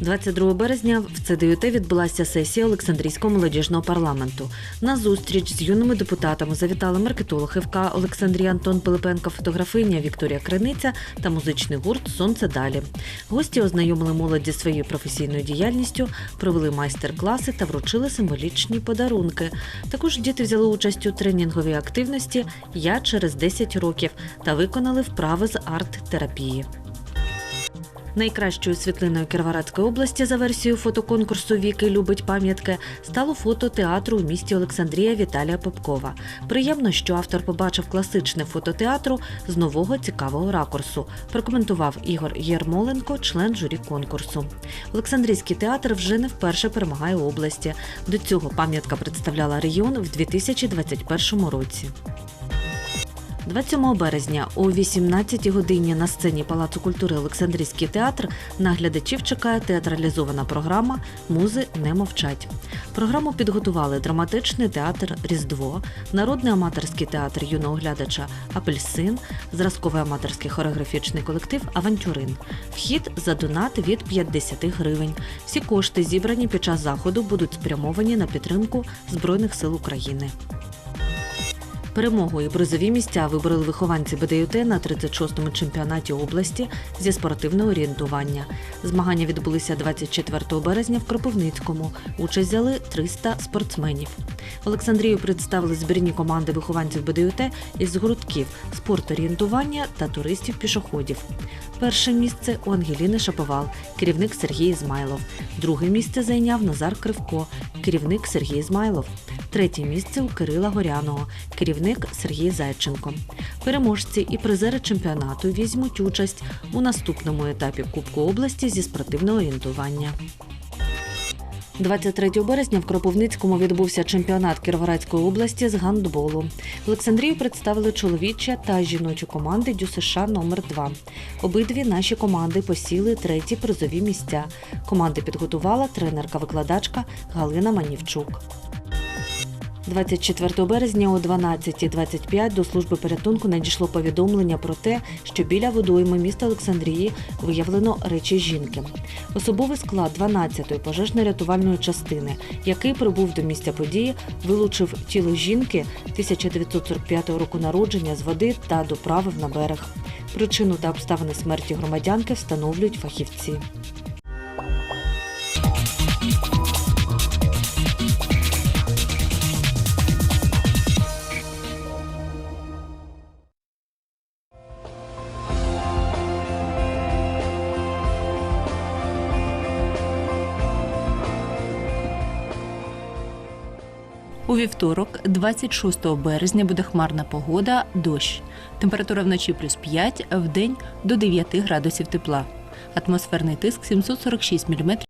22 березня в ЦДЮТ відбулася сесія Олександрійського молодіжного парламенту. На зустріч з юними депутатами завітали маркетолог ФК Олександрія Антон Пилипенко, фотографиня Вікторія Криниця та музичний гурт Сонце далі. Гості ознайомили молодь зі своєю професійною діяльністю, провели майстер-класи та вручили символічні подарунки. Також діти взяли участь у тренінговій активності Я через 10 років та виконали вправи з арт-терапії. Найкращою світлиною Кіровоградської області за версією фотоконкурсу Віки любить пам'ятки стало фото театру у місті Олександрія Віталія Попкова. Приємно, що автор побачив класичне фото театру з нового цікавого ракурсу. Прокоментував Ігор Єрмоленко, член журі конкурсу. Олександрійський театр вже не вперше перемагає області. До цього пам'ятка представляла регіон в 2021 році. 27 березня о 18 годині на сцені Палацу культури Олександрійський театр наглядачів чекає театралізована програма Музи не мовчать. Програму підготували драматичний театр Різдво, народний аматорський театр юного глядача Апельсин, зразковий аматорський хореографічний колектив Авантюрин. Вхід за донат від 50 гривень. Всі кошти, зібрані під час заходу, будуть спрямовані на підтримку Збройних сил України. Перемогу і призові місця вибороли вихованці БДЮТ на 36-му чемпіонаті області зі спортивного орієнтування. Змагання відбулися 24 березня в Кропивницькому. Участь взяли 300 спортсменів. Олександрію представили збірні команди вихованців БДЮТ із гуртків спорторієнтування та туристів-пішоходів. Перше місце у Ангеліни Шаповал, керівник Сергій Ізмайлов. Друге місце зайняв Назар Кривко, керівник Сергій Ізмайлов. Третє місце у Кирила Горяного, керівник Сергій Зайченко. Переможці і призери чемпіонату візьмуть участь у наступному етапі Кубку області зі спортивного орієнтування. 23 березня в Кропивницькому відбувся чемпіонат Кіровоградської області з гандболу. Олександрію представили чоловічі та жіночі команди ДЮСШ номер 2 Обидві наші команди посіли треті призові місця. Команди підготувала тренерка-викладачка Галина Манівчук. 24 березня о 12.25 до служби порятунку надійшло повідомлення про те, що біля водойми міста Олександрії виявлено речі жінки. Особовий склад 12-ї пожежно-рятувальної частини, який прибув до місця події, вилучив тіло жінки 1945 року народження з води та доправив на берег. Причину та обставини смерті громадянки встановлюють фахівці. У вівторок, 26 березня, буде хмарна погода, дощ. Температура вночі плюс 5, в день до 9 градусів тепла. Атмосферний тиск 746 мм